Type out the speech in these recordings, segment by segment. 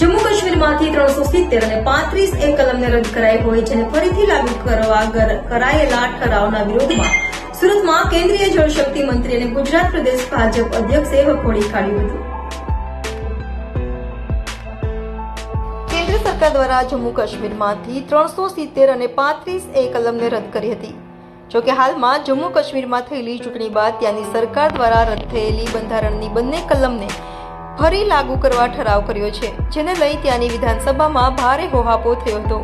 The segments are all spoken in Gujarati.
જમ્મુ કાશ્મીરમાંથી ત્રણસો સિત્તેર અને પાંત્રીસ એ કલમને રદ કરાઈ હોય જેને ફરીથી લાગુ કરવા કરાયેલા ઠરાવના વિરોધમાં સુરતમાં કેન્દ્રીય જળશક્તિ મંત્રી અને ગુજરાત પ્રદેશ ભાજપ અધ્યક્ષે વખોડી કાઢ્યું હતું. કેન્દ્ર સરકાર દ્વારા જમ્મુ કાશ્મીરમાંથી ત્રણસો સિત્તેર અને પાંત્રીસ એ કલમને રદ કરી હતી. જોકે હાલમાં જમ્મુ કાશ્મીરમાં થયેલી ચૂંટણી બાદ ત્યાંની સરકાર દ્વારા રદ થયેલી બંધારણની બંને કલમને ફરી લાગુ કરવા ઠરાવ કર્યો છે, જેને લઈ ત્યાંની વિધાનસભામાં ભારે હોહાપો થયો હતો.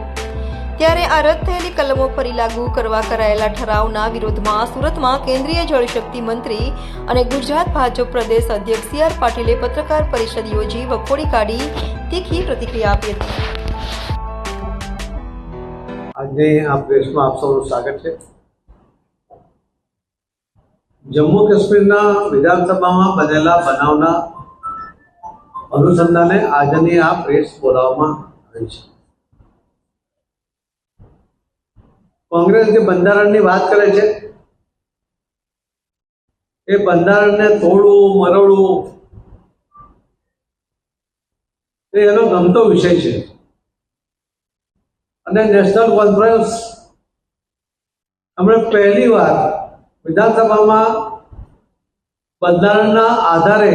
ત્યારે આ રદ થયેલી કલમો ફરી લાગુ કરવા કરાયેલા ઠરાવના વિરોધમાં સુરતમાં કેન્દ્રીય જળશક્તિ મંત્રી અને ગુજરાત ભાજપ પ્રદેશ અધ્યક્ષ સી આર પાટીલે પત્રકાર પરિષદ યોજી વખોડી કાઢી તીખી પ્રતિક્રિયા આપી હતી. આજે આ પ્રેસમાં આપ સૌનું સ્વાગત છે. જમ્મુ કાશ્મીરના વિધાનસભામાં બનેલા બનાવના અનુસંધાને આજની આ પ્રેસ બોલાવવામાં આવી છે. કોંગ્રેસ જે બંધારણની વાત કરે છે, એ બંધારણને તોડવું મરડવું એ એનો ગમતો વિષય છે. અને નેશનલ કોન્ફરન્સ, હમણાં પહેલી વાર વિધાનસભામાં બંધારણના આધારે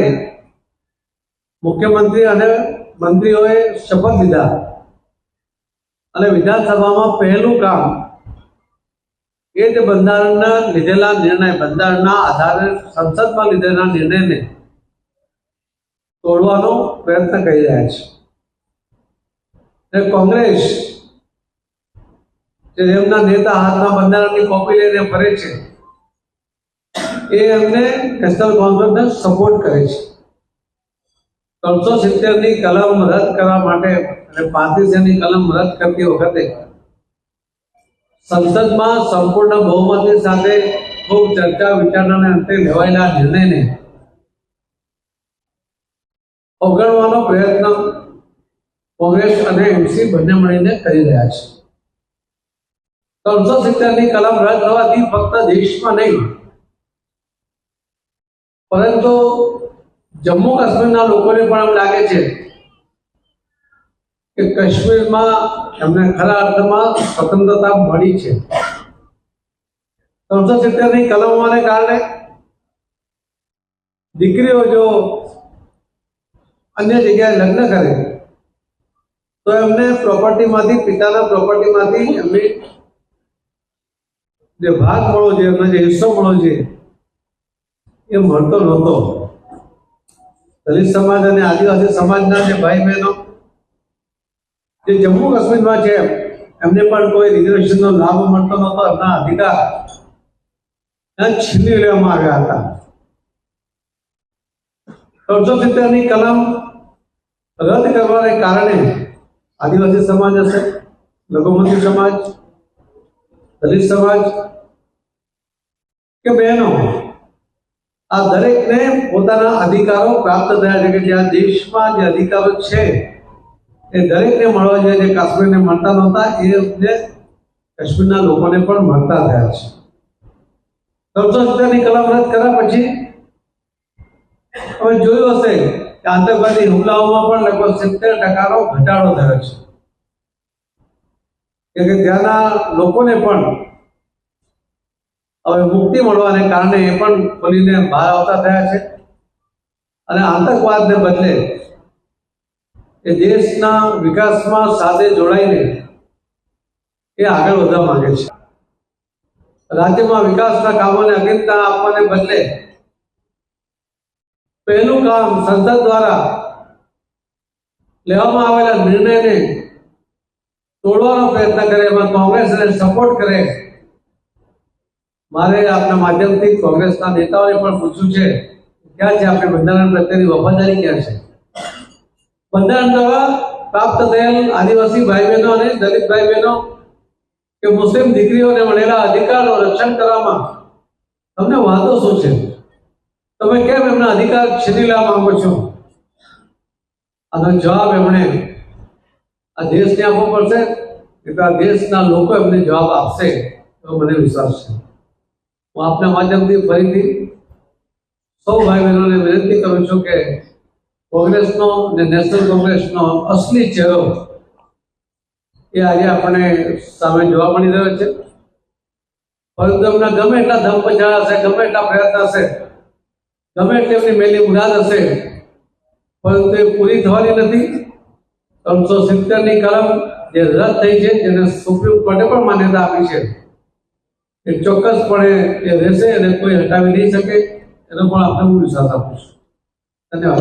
મુખ્યમંત્રી અને મંત્રીઓએ શપથ લીધા. અને વિધાનસભામાં પહેલું કામ એ જ બંધારણના લીધેલા નિર્ણય, બંધારણના આધારે સંસદમાં લીધેલા નિર્ણયને તોડવાનો પ્રયત્ન કરી રહ્યા છે. અને કોંગ્રેસ, જે એમના નેતા હાથમાં બંધારણની કોપી લઈને ફરે છે એ એમને નેશનલ કોન્ફરન્સને સપોર્ટ કરે છે. ત્રણસો સિત્તેરની કલમ રદ કરવા માટે અને પાંત્રીસની કલમ રદ કરતી વખતે સંસદમાં સંપૂર્ણ બહુમતી સાથે ખૂબ ચર્ચા વિચારણાને અંતે લેવાયેલા નિર્ણયને અવગણવાનો પ્રયત્ન કોંગ્રેસ અને એમસી બંને મળીને કરી રહ્યા છે. ત્રણસો સિત્તેરની કલમ રદ થવાથી ફક્ત દેશમાં નહીં પરંતુ જમ્મુ કાશ્મીરના લોકોને પણ એમ લાગે છે કે કાશ્મીરમાં એમને ખરા અર્થમાં સ્વતંત્રતા મળી છે. ત્રણસો સિત્તેરની કલમોને કારણે દીકરીઓ જો અન્ય જગ્યાએ લગ્ન કરે, તો એમને પ્રોપર્ટીમાંથી, પિતાના પ્રોપર્ટીમાંથી એમની જે ભાગ મળવો જોઈએ એમને જે હિસ્સો મળવો જોઈએ એ મળતો નહોતો. દલિત સમાજ અને આદિવાસી સમાજના જે ભાઈ બહેનો, જે જમ્મુ કાશ્મીરમાં છે, એમને પણ કોઈ રિઝર્વેશનનો લાભ મળતો નહોતો એમના અધિકાર છીનવી લેવામાં આવ્યા હતા. ત્રણસો સિત્તેરની કલમ રદ કરવાને કારણે આદિવાસી સમાજ હશે, લઘુમતી સમાજ, દલિત સમાજ કે બહેનો આ દરેકને પોતાના અધિકારો પ્રાપ્ત થયા છે કે જે આ દેશમાં જે અધિકારો છે, એ દરેકને મળવા જોઈએ જે કાશ્મીરને મળતા નહોતા, એ કાશ્મીરના લોકોને પણ મળતા થયા છે. કલમ રદ કર્યા પછી, હવે જોયું હશે કે આતંકવાદી હુમલાઓમાં પણ લગભગ સિત્તેર ટકાનો ઘટાડો થયો છે. કે ત્યાંના લોકોને પણ હવે મુક્તિ મળવાને કારણે એ પણ ખોલીને બહાર આવતા થયા છે. અને આતંકવાદને બદલે એ દેશના વિકાસમાં સાથે જોડાઈને એ આગળ વધવા માંગે છે. રાજ્યમાં વિકાસના કામોને અગ્રતા આપવાને બદલે પહેલું કામ સંસદ દ્વારા લેવામાં આવેલા નિર્ણયને તોડવાનો પ્રયત્ન કરે એમાં કોંગ્રેસને સપોર્ટ કરે મારે આપના માધ્યમથી કોંગ્રેસના નેતાઓને પણ પૂછ્યું છે, ક્યાં છે આપણે બંધારણ પ્રત્યેની વફાદારી ક્યાં છે? બંધારણ દ્વારા પ્રાપ્ત થયેલ આદિવાસી ભાઈ બહેનો અને દલિત ભાઈ બહેનો કે મુસ્લિમ દીકરીઓને મળેલા અધિકારનું રક્ષણ કરવામાં તમને વાંધો શું છે? તમે કેમ એમના અધિકાર છીનવી લેવા માંગો છો? આનો જવાબ એમણે આ દેશને આપવો પડશે કે આ દેશના લોકો એમને જવાબ આપશે એવો મને વિશ્વાસ છે. હું આપના માધ્યમથી ફરીથી સૌ ભાઈ બહેનોને વિનંતી કરું છું કે કોંગ્રેસનો અને નેશનલ કોંગ્રેસનો અસલી ચહેરો એ આજે આપણને સામે જોવા મળી રહ્યો છે. પરંતુ એમના ગમે એટલા ધમ પછાડા હશે, ગમે એટલા પ્રયત્ન હશે, ગમે એટલી એમની મેલી મુરાદ હશે, પરંતુ એ પૂરી થવાની નથી. ત્રણસો સિત્તેરની કલમ જે રદ થઈ છે, જેને સુપ્રીમ કોર્ટે પણ માન્યતા આપી છે. એ ચોક્કસપણે એ રહેશે અને કોઈ હટાવી નહીં શકે, એનો પણ આપણે હું વિશ્વાસ આપું છું ધન્યવાદ.